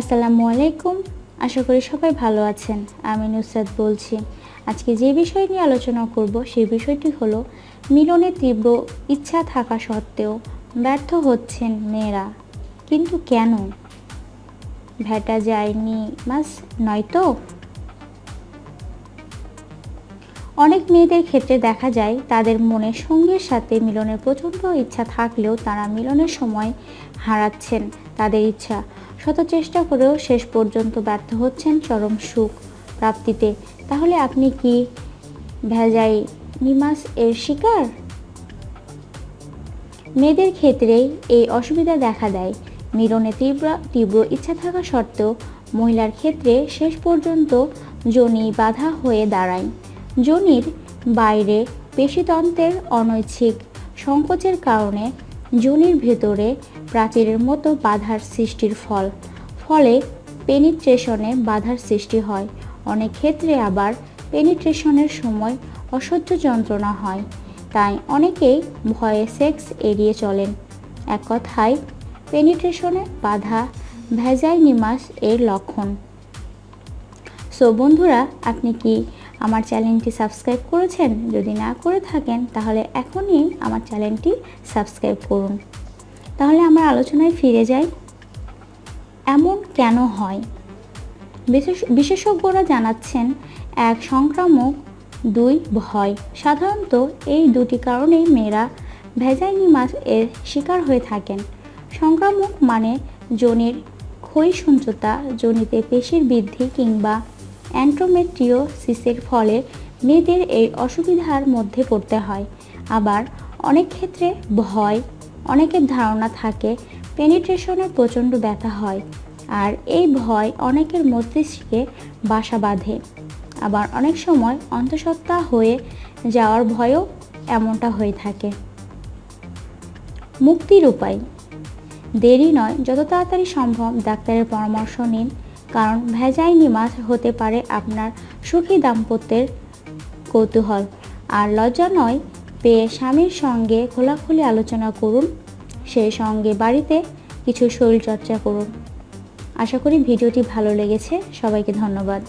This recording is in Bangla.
আসসালামু আলাইকুম। আশা করি সবাই ভালো আছেন। আমি নুসরাত বলছি। আজকে যে বিষয় নিয়ে আলোচনা করব, সেই বিষয়টি হলো মিলনের তীব্র ইচ্ছা থাকা সত্ত্বেও ব্যর্থ হচ্ছেন মেয়েরা। কিন্তু কেন? ভেটা যায়নি মাস নয়তো অনেক মেয়েদের ক্ষেত্রে দেখা যায়, তাদের মনে সঙ্গীর সাথে মিলনের প্রচণ্ড ইচ্ছা থাকলেও তারা মিলনের সময় হারাচ্ছেন। তাদের ইচ্ছা। শত চেষ্টা করেও শেষ পর্যন্ত ব্যর্থ হচ্ছেন চরম সুখ প্রাপ্তিতে। তাহলে আপনি কি ভেজাই নিমাস এর শিকার? মেয়েদের ক্ষেত্রেই এই অসুবিধা দেখা দেয়। মিলনে তীব্র তীব্র ইচ্ছা থাকা সত্ত্বেও মহিলার ক্ষেত্রে শেষ পর্যন্ত জনি বাধা হয়ে দাঁড়ায়। জনির বাইরে পেশিতন্ত্রের অনৈচ্ছিক সংকোচের কারণে জনির ভেতরে প্রাচীরের মতো বাধার সৃষ্টির ফল। ফলে পেনিট্রেশনে বাধার সৃষ্টি হয়। অনেক ক্ষেত্রে আবার পেনিট্রেশনের সময় অসহ্য যন্ত্রণা হয়। তাই অনেকেই ভয়ে সেক্স এড়িয়ে চলেন। এক কথায়, পেনিট্রেশনে বাধা ভ্যাজাইনিমাস এর লক্ষণ। সো বন্ধুরা, আপনি কি আমার চ্যানেলটি সাবস্ক্রাইব করেছেন, যদি না করে থাকেন, তাহলে এখনই আমার চ্যানেলটি সাবস্ক্রাইব করুন। তাহলে আমার আলোচনায় ফিরে যাই। এমন কেন হয়? বিশেষজ্ঞরা জানাচ্ছেন, এক সংক্রামক দুই ভয়। সাধারণত এই দুটি কারণেই মেয়েরা ভেজাইনি ভেজাইনিমাস এর শিকার হয়ে থাকেন। সংক্রামক মানে জনির ক্ষয়সঞ্চতা জনিতে পেশির বৃদ্ধি কিংবা অ্যান্ট্রোমেট্রিওসিসের ফলে মেয়েদের এই অসুবিধার মধ্যে পড়তে হয়। আবার অনেক ক্ষেত্রে ভয়, অনেকের ধারণা থাকে পেনিট্রেশনের প্রচণ্ড ব্যথা হয়, আর এই ভয় অনেকের মস্তিষ্কে বাসা বাঁধে। আবার অনেক সময় অন্তঃসত্ত্বা হয়ে যাওয়ার ভয়ও এমনটা হয়ে থাকে। মুক্তির উপায়। দেরি নয়, যত তাড়াতাড়ি সম্ভব ডাক্তারের পরামর্শ নিন। কারণ ভেজাই মাছ হতে পারে আপনার সুখী দাম্পত্যের কৌতূহল। আর লজ্জা নয়, পেয়ে স্বামীর সঙ্গে খোলাখুলি আলোচনা করুন সেই সঙ্গে বাড়িতে কিছু শরীরচর্চা করুন। আশা করি ভিডিওটি ভালো লেগেছে, সবাইকে ধন্যবাদ।